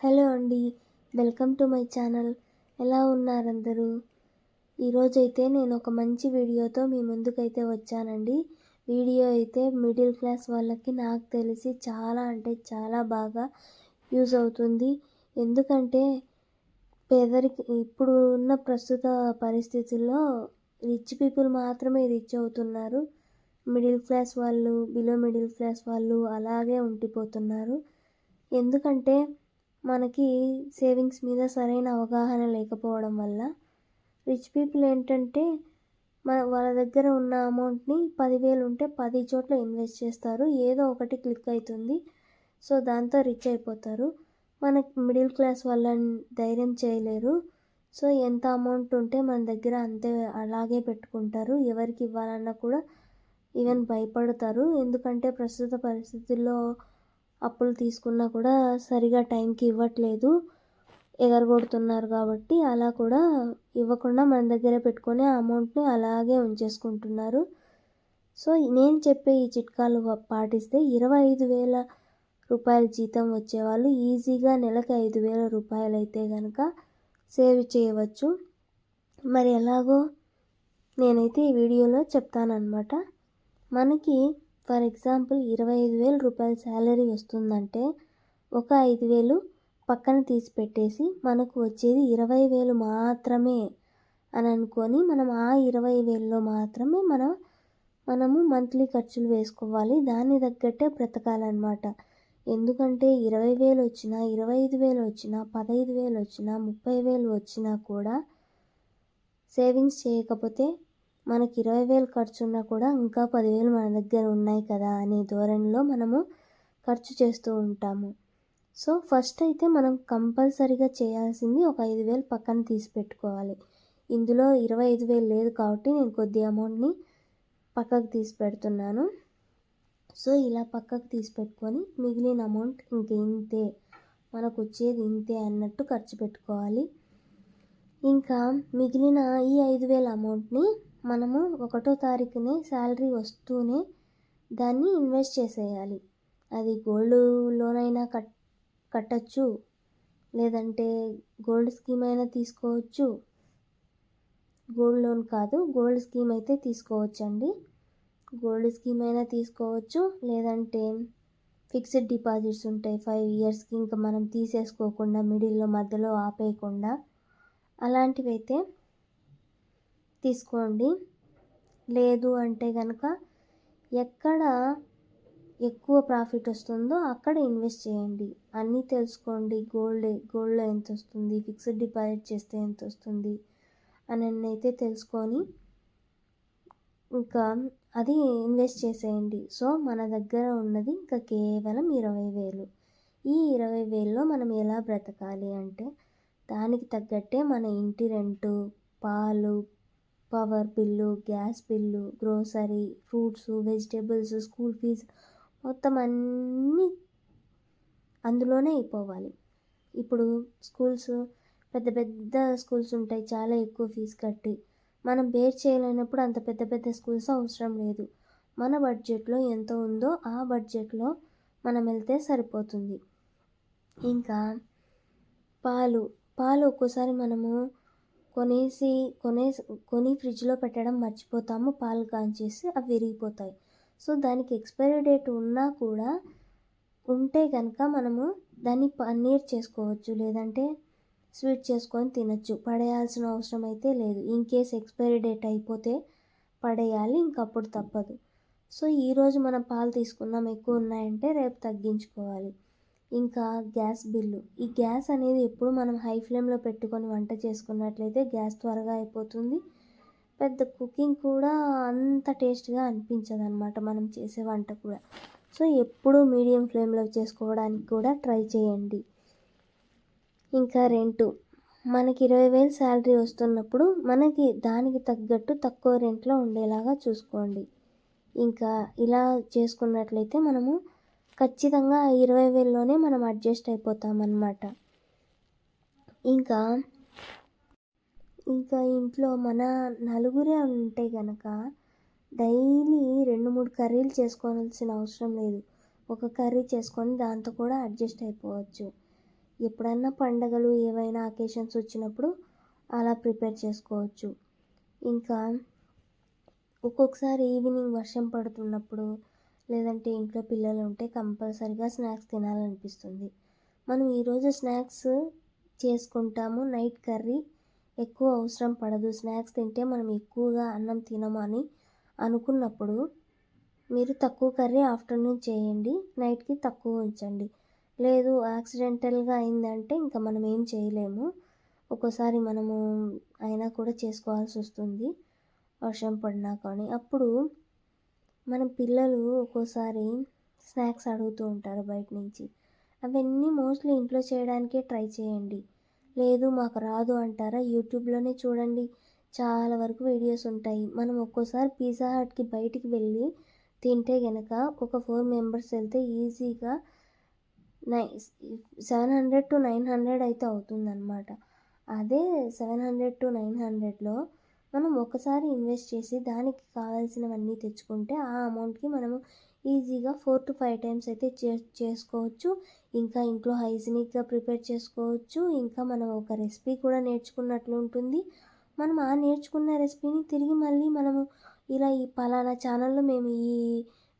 Hello అండి welcome to my channel. ఎలా ఉన్నారందరూ? ఈరోజైతే నేను ఒక మంచి వీడియోతో మీ ముందుకైతే వచ్చానండి. వీడియో అయితే మిడిల్ క్లాస్ వాళ్ళకి నాకు తెలిసి చాలా అంటే చాలా బాగా యూజ్ అవుతుంది. ఎందుకంటే పేదరికి ఇప్పుడు ఉన్న ప్రస్తుత పరిస్థితుల్లో రిచ్ పీపుల్ మాత్రమే రిచ్ అవుతున్నారు. మిడిల్ క్లాస్ వాళ్ళు బిలో మిడిల్ క్లాస్ వాళ్ళు అలాగే ఉండిపోతున్నారు. ఎందుకంటే మనకి సేవింగ్స్ మీద సరైన అవగాహన లేకపోవడం వల్ల రిచ్ పీపుల్ ఏంటంటే మన వాళ్ళ దగ్గర ఉన్న అమౌంట్ని పదివేలు ఉంటే పది చోట్ల ఇన్వెస్ట్ చేస్తారు. ఏదో ఒకటి క్లిక్ అవుతుంది సో దాంతో రిచ్ అయిపోతారు. మన మిడిల్ క్లాస్ వాళ్ళని ధైర్యం చేయలేరు. సో ఎంత అమౌంట్ ఉంటే మన దగ్గర అంతే అలాగే పెట్టుకుంటారు. ఎవరికి ఇవ్వాలన్నా కూడా ఈవెన్ భయపడతారు. ఎందుకంటే ప్రస్తుత పరిస్థితుల్లో అప్పులు తీసుకున్నా కూడా సరిగా టైంకి ఇవ్వట్లేదు. ఎగరగొడుతున్నారు కాబట్టి అలా కూడా ఇవ్వకుండా మన దగ్గర పెట్టుకొని ఆ అమౌంట్ని అలాగే ఉంచేసుకుంటున్నారు. సో నేను చెప్పే ఈ చిట్కాలు పాటిస్తే ఇరవై ఐదు వేల రూపాయల జీతం వచ్చేవాళ్ళు ఈజీగా నెలకు ఐదు వేల రూపాయలు అయితే కనుక సేవ్ చేయవచ్చు. మరి ఎలాగో నేనైతే ఈ వీడియోలో చెప్తానన్నమాట. మనకి ఫర్ ఎగ్జాంపుల్ ఇరవై ఐదు వేల రూపాయల శాలరీ వస్తుందంటే ఒక ఐదు వేలు పక్కన తీసి పెట్టేసి మనకు వచ్చేది ఇరవై వేలు మాత్రమే అని అనుకొని మనం ఆ ఇరవై వేలలో మాత్రమే మనం మనము మంత్లీ ఖర్చులు వేసుకోవాలి. దాన్ని తగ్గట్టే బ్రతకాలన్నమాట. ఎందుకంటే ఇరవై వేలు వచ్చినా ఇరవై ఐదు వేలు వచ్చినా పదహైదు వేలు వచ్చినా ముప్పై వేలు వచ్చినా కూడా సేవింగ్స్ చేయకపోతే మనకి ఇరవై వేలు ఖర్చు ఉన్నా కూడా ఇంకా పదివేలు మన దగ్గర ఉన్నాయి కదా అనే ధోరణిలో మనము ఖర్చు చేస్తూ ఉంటాము. సో ఫస్ట్ అయితే మనం కంపల్సరీగా చేయాల్సింది ఒక ఐదు వేలు పక్కన తీసి పెట్టుకోవాలి. ఇందులో ఇరవై ఐదు వేలు లేదు కాబట్టి నేను కొద్ది అమౌంట్ని పక్కకు తీసి పెడుతున్నాను. సో ఇలా పక్కకు తీసి పెట్టుకొని మిగిలిన అమౌంట్ ఇంక ఇంతే మనకు వచ్చేది ఇంతే అన్నట్టు ఖర్చు పెట్టుకోవాలి. ఇంకా మిగిలిన ఈ ఐదు వేల అమౌంట్ని మనము ఒకటో తారీఖునే శాలరీ వస్తూనే దాన్ని ఇన్వెస్ట్ చేసేయాలి. అది గోల్డ్ లోన్ అయినా కట్ కట్టచ్చు. లేదంటే గోల్డ్ స్కీమ్ అయినా తీసుకోవచ్చు. గోల్డ్ లోన్ కాదు గోల్డ్ స్కీమ్ అయితే తీసుకోవచ్చు అండి గోల్డ్ స్కీమ్ అయినా తీసుకోవచ్చు. లేదంటే ఫిక్స్డ్ డిపాజిట్స్ ఉంటాయి ఫైవ్ ఇయర్స్కి ఇంకా మనం తీసేసుకోకుండా మిడిల్లో మధ్యలో ఆపేయకుండా. అలాంటివి అయితే తీసుకోండి. లేదు అంటే కనుక ఎక్కడ ఎక్కువ ప్రాఫిట్ వస్తుందో అక్కడ ఇన్వెస్ట్ చేయండి. అన్నీ తెలుసుకోండి. గోల్డ్ గోల్డ్లో ఎంత వస్తుంది? ఫిక్స్డ్ డిపాజిట్ చేస్తే ఎంత వస్తుంది? అని అయితే తెలుసుకొని ఇంకా అది ఇన్వెస్ట్ చేసేయండి. సో మన దగ్గర ఉన్నది ఇంకా కేవలం ఇరవై వేలు. ఈ ఇరవై వేల్లో మనం ఎలా బ్రతకాలి అంటే దానికి తగ్గట్టే మన ఇంటి రెంటు పాలు power bill gas bill grocery fruits vegetables school fee మొత్తం అన్నీ అందులోనే అయిపోవాలి. ఇప్పుడు స్కూల్స్ పెద్ద పెద్ద స్కూల్స్ ఉంటాయి. చాలా ఎక్కువ ఫీజు కట్టి మనం బేర్ చేయలేనప్పుడు అంత పెద్ద పెద్ద స్కూల్స్ అవసరం లేదు. మన బడ్జెట్లో ఎంత ఉందో ఆ బడ్జెట్లో మనం వెళ్తే సరిపోతుంది. ఇంకా పాలు పాలు ఒక్కోసారి మనము కొనేసి కొనే కొని ఫ్రిడ్జ్లో పెట్టడం మర్చిపోతాము. పాలు కాంచేసి అవి విరిగిపోతాయి. సో దానికి ఎక్స్పైరీ డేట్ ఉన్నా కూడా ఉంటే కనుక మనము దాన్ని పన్నీర్ చేసుకోవచ్చు. లేదంటే స్వీట్ చేసుకొని తినచ్చు. పడేయాల్సిన అవసరం అయితే లేదు. ఇన్ కేస్ ఎక్స్పైరీ డేట్ అయిపోతే పడేయాలి. ఇంకప్పుడు తప్పదు. సో ఈరోజు మనం పాలు తీసుకున్నాం. ఎక్కువ ఉన్నాయంటే రేపు తగ్గించుకోవాలి. ఇంకా గ్యాస్ బిల్లు. ఈ గ్యాస్ అనేది ఎప్పుడు మనం హై ఫ్లేమ్లో పెట్టుకొని వంట చేసుకున్నట్లయితే గ్యాస్ త్వరగా అయిపోతుంది. పెద్ద కుకింగ్ కూడా అంత టేస్ట్గా అనిపించదు అనమాట మనం చేసే వంట కూడా. సో ఎప్పుడు మీడియం ఫ్లేమ్లో చేసుకోవడానికి కూడా ట్రై చేయండి. ఇంకా రెంటు. మనకి ఇరవై వేలు శాలరీ వస్తున్నప్పుడు మనకి దానికి తగ్గట్టు తక్కువ రెంట్లో ఉండేలాగా చూసుకోండి. ఇంకా ఇలా చేసుకున్నట్లయితే మనము ఖచ్చితంగా ఇరవై వేలలోనే మనం అడ్జస్ట్ అయిపోతామన్నమాట. ఇంకా ఇంకా ఇంట్లో మన నలుగురే ఉంటే కనుక డైలీ రెండు మూడు కర్రీలు చేసుకోవాల్సిన అవసరం లేదు. ఒక కర్రీ చేసుకొని దాంతో కూడా అడ్జస్ట్ అయిపోవచ్చు. ఎప్పుడన్నా పండగలు ఏవైనా అకేషన్స్ వచ్చినప్పుడు అలా ప్రిపేర్ చేసుకోవచ్చు. ఇంకా ఒక్కొక్కసారి ఈవినింగ్ వర్షం పడుతున్నప్పుడు లేదంటే ఇంట్లో పిల్లలు ఉంటే కంపల్సరిగా స్నాక్స్ తినాలనిపిస్తుంది. మనం ఈరోజు స్నాక్స్ చేసుకుంటాము. నైట్ కర్రీ ఎక్కువ అవసరం పడదు. స్నాక్స్ తింటే మనం ఎక్కువగా అన్నం తినమని అనుకున్నప్పుడు మీరు తక్కువ కర్రీ ఆఫ్టర్నూన్ చేయండి. నైట్కి తక్కువ ఉంచండి. లేదు యాక్సిడెంటల్గా అయిందంటే ఇంకా మనం ఏం చేయలేము. ఒక్కోసారి మనము అయినా కూడా చేసుకోవాల్సి వస్తుంది. వర్షం పడినా కానీ. అప్పుడు మన పిల్లలు ఒక్కోసారి స్నాక్స్ అడుగుతూ ఉంటారు బయట నుంచి. అవన్నీ మోస్ట్లీ ఇంట్లో చేయడానికే ట్రై చేయండి. లేదు మాకు రాదు అంటారా? యూట్యూబ్లోనే చూడండి. చాలా వరకు వీడియోస్ ఉంటాయి. మనం ఒక్కోసారి పిజ్జా హట్కి బయటికి వెళ్ళి తింటే గనక ఒక ఫోర్ మెంబర్స్ వెళ్తే ఈజీగా నై seven hundred to nine hundred అయితే అవుతుందన్నమాట. అదే సెవెన్ హండ్రెడ్ టు నైన్ హండ్రెడ్లో మనం ఒకసారి ఇన్వెస్ట్ చేసి దానికి కావాల్సినవన్నీ తెచ్చుకుంటే ఆ అమౌంట్కి మనము ఈజీగా ఫోర్ టు ఫైవ్ టైమ్స్ అయితే చే చేసుకోవచ్చు. ఇంకా ఇంట్లో హైజీనిక్గా ప్రిపేర్ చేసుకోవచ్చు. ఇంకా మనం ఒక రెసిపీ కూడా నేర్చుకున్నట్లు ఉంటుంది. మనం ఆ నేర్చుకున్న రెసిపీని తిరిగి మళ్ళీ మనము ఇలా ఈ పలానా ఛానల్లో మేము ఈ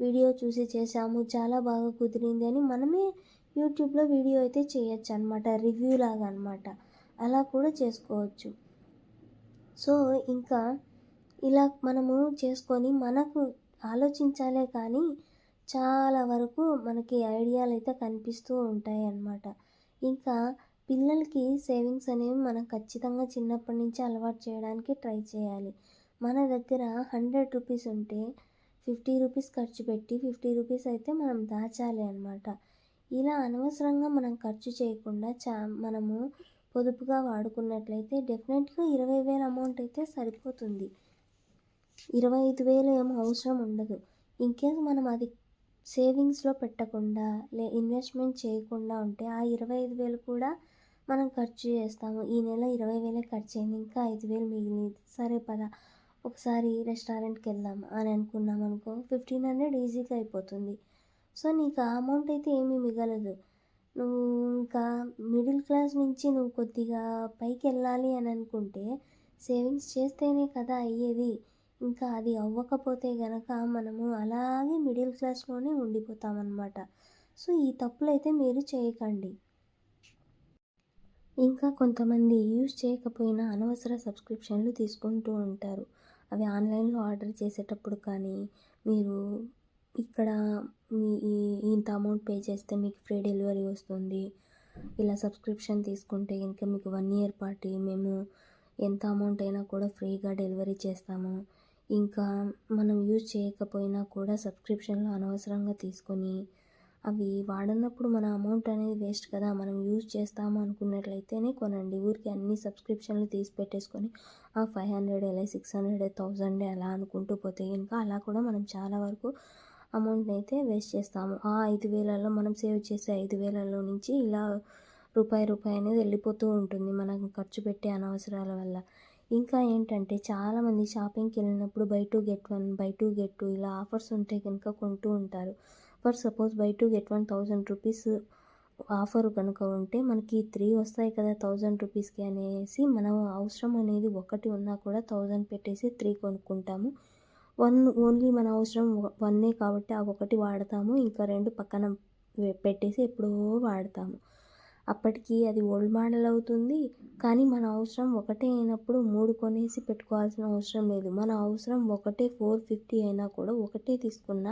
వీడియో చూసి చేసాము చాలా బాగా కుదిరింది అని మనమే యూట్యూబ్లో వీడియో అయితే చేయొచ్చు అనమాట రివ్యూ లాగా అనమాట అలా కూడా చేసుకోవచ్చు. సో ఇంకా ఇలా మనము చేసుకొని మనకు ఆలోచించాలే కానీ చాలా వరకు మనకి ఐడియాలు అయితే కనిపిస్తూ ఉంటాయి అన్నమాట. ఇంకా పిల్లలకి సేవింగ్స్ అనేవి మనం ఖచ్చితంగా చిన్నప్పటి నుంచి అలవాటు చేయడానికి ట్రై చేయాలి. మన దగ్గర హండ్రెడ్ రూపీస్ ఉంటే ఫిఫ్టీ రూపీస్ ఖర్చు పెట్టి ఫిఫ్టీ రూపీస్ అయితే మనం దాచాలి అనమాట ఇలా అనవసరంగా మనం ఖర్చు చేయకుండా చా మనము పొదుపుగా వాడుకున్నట్లయితే డెఫినెట్గా ఇరవై వేల అమౌంట్ అయితే సరిపోతుంది. ఇరవై ఐదు వేలు ఏమో అవసరం ఉండదు. ఇన్కేస్ మనం అది సేవింగ్స్లో పెట్టకుండా లే ఇన్వెస్ట్మెంట్ చేయకుండా ఉంటే ఆ ఇరవై ఐదు వేలు కూడా మనం ఖర్చు చేస్తాము. ఈ నెల ఇరవై వేలే ఖర్చు అయింది ఇంకా ఐదు వేలు మిగిలింది. సరే పదా ఒకసారి రెస్టారెంట్కి వెళ్దాం అని అనుకున్నాం అనుకో ఫిఫ్టీన్ హండ్రెడ్ ఈజీగా అయిపోతుంది. సో నీకు ఆ అమౌంట్ అయితే ఏమీ మిగలదు. నువ్వు ఇంకా మిడిల్ క్లాస్ నుంచి నువ్వు కొద్దిగా పైకి వెళ్ళాలి అని అనుకుంటే సేవింగ్స్ చేస్తేనే కదా అయ్యేది. ఇంకా అది అవ్వకపోతే గనక మనము అలాగే మిడిల్ క్లాస్లోనే ఉండిపోతామన్నమాట. సో ఈ తప్పులు అయితే మీరు చేయకండి. ఇంకా కొంతమంది యూజ్ చేయకపోయినా అనవసర సబ్స్క్రిప్షన్లు తీసుకుంటూ ఉంటారు. అవి ఆన్లైన్లో ఆర్డర్ చేసేటప్పుడు కానీ మీరు ఇక్కడ మీ ఇంత అమౌంట్ పే చేస్తే మీకు ఫ్రీ డెలివరీ వస్తుంది. ఇలా సబ్స్క్రిప్షన్ తీసుకుంటే ఇంకా మీకు వన్ ఇయర్ పాటు మేము ఎంత అమౌంట్ అయినా కూడా ఫ్రీగా డెలివరీ చేస్తాము. ఇంకా మనం యూజ్ చేయకపోయినా కూడా సబ్స్క్రిప్షన్లు అనవసరంగా తీసుకొని అవి వాడనప్పుడు మన అమౌంట్ అనేది వేస్ట్ కదా. మనం యూజ్ చేస్తాము అనుకున్నట్లయితేనే కొనండి. ఊరికి అన్ని సబ్స్క్రిప్షన్లు తీసి పెట్టేసుకొని ఆ ఫైవ్ హండ్రెడ్ ఎలా సిక్స్ హండ్రెడ్ థౌజండ్ అలా అనుకుంటూ పోతే ఇంకా అలా కూడా మనం చాలా వరకు అమౌంట్ని అయితే వేస్ట్ చేస్తాము. ఆ ఐదు వేలలో మనం సేవ్ చేసే ఐదు వేలలో నుంచి ఇలా రూపాయి రూపాయి అనేది వెళ్ళిపోతూ ఉంటుంది మనం ఖర్చు పెట్టే అనవసరాల వల్ల. ఇంకా ఏంటంటే చాలామంది షాపింగ్కి వెళ్ళినప్పుడు buy two get one buy two get two ఇలా ఆఫర్స్ ఉంటే కనుక కొంటూ ఉంటారు. For suppose buy two get one thousand rupees offer కనుక ఉంటే మనకి త్రీ వస్తాయి కదా థౌజండ్ రూపీస్కి అనేసి మనం అవసరం అనేది ఒకటి ఉన్నా కూడా థౌజండ్ పెట్టేసి త్రీ కొనుక్కుంటాము. వన్ ఓన్లీ మన అవసరం వన్నే కాబట్టి ఆ ఒకటి వాడతాము. ఇంకా రెండు పక్కన పెట్టేసి ఎప్పుడో వాడతాము. అప్పటికి అది ఓల్డ్ మోడల్ అవుతుంది. కానీ మన అవసరం ఒకటే అయినప్పుడు మూడు కొనేసి పెట్టుకోవాల్సిన అవసరం లేదు. మన అవసరం ఒకటే ఫోర్ ఫిఫ్టీ అయినా కూడా ఒకటే తీసుకున్న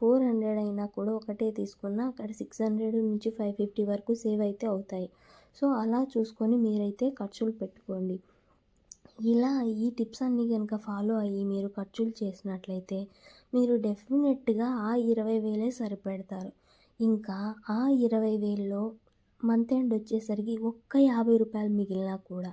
ఫోర్ హండ్రెడ్ అయినా కూడా ఒకటే తీసుకున్న అక్కడ సిక్స్ హండ్రెడ్ నుంచి ఫైవ్ ఫిఫ్టీ వరకు సేవ్ అయితే అవుతాయి. సో అలా చూసుకొని మీరైతే ఖర్చులు పెట్టుకోండి. ఇలా ఈ టిప్స్ అన్నీ కనుక ఫాలో అయ్యి మీరు ఖర్చులు చేసినట్లయితే మీరు డెఫినెట్గా ఆ ఇరవై వేలే సరిపెడతారు. ఇంకా ఆ ఇరవై వేల్లో మంత్ ఎండ్ వచ్చేసరికి ఒక్క యాభై రూపాయలు మిగిలినా కూడా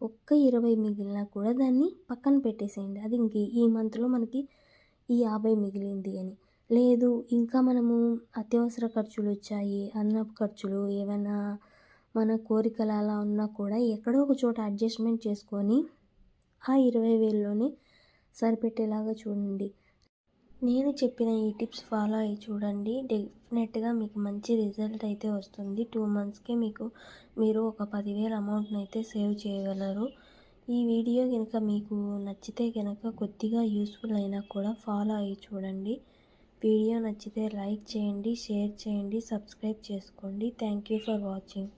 ఒక్క ఇరవై మిగిలినా కూడా దాన్ని పక్కన పెట్టేసేయండి. అది ఇంక ఈ మంత్లో మనకి ఈ యాభై మిగిలింది అని. లేదు ఇంకా మనము అత్యవసర ఖర్చులు వచ్చాయి అన్నపు ఖర్చులు ఏమైనా మన కోరికలు అలా ఉన్నా కూడా ఎక్కడో ఒక చోట అడ్జస్ట్మెంట్ చేసుకొని ఆ ఇరవై వేలలోనే సరిపెట్టేలాగా చూడండి. నేను చెప్పిన ఈ టిప్స్ ఫాలో అయ్యి చూడండి. డెఫినెట్గా మీకు మంచి రిజల్ట్ అయితే వస్తుంది. టూ మంత్స్కే మీకు మీరు ఒక పదివేల అమౌంట్ని అయితే సేవ్ చేయగలరు. ఈ వీడియో కనుక మీకు నచ్చితే కనుక కొద్దిగా యూస్ఫుల్ అయినా కూడా ఫాలో అయ్యి చూడండి. వీడియో నచ్చితే లైక్ చేయండి షేర్ చేయండి సబ్స్క్రైబ్ చేసుకోండి. Thank you for watching.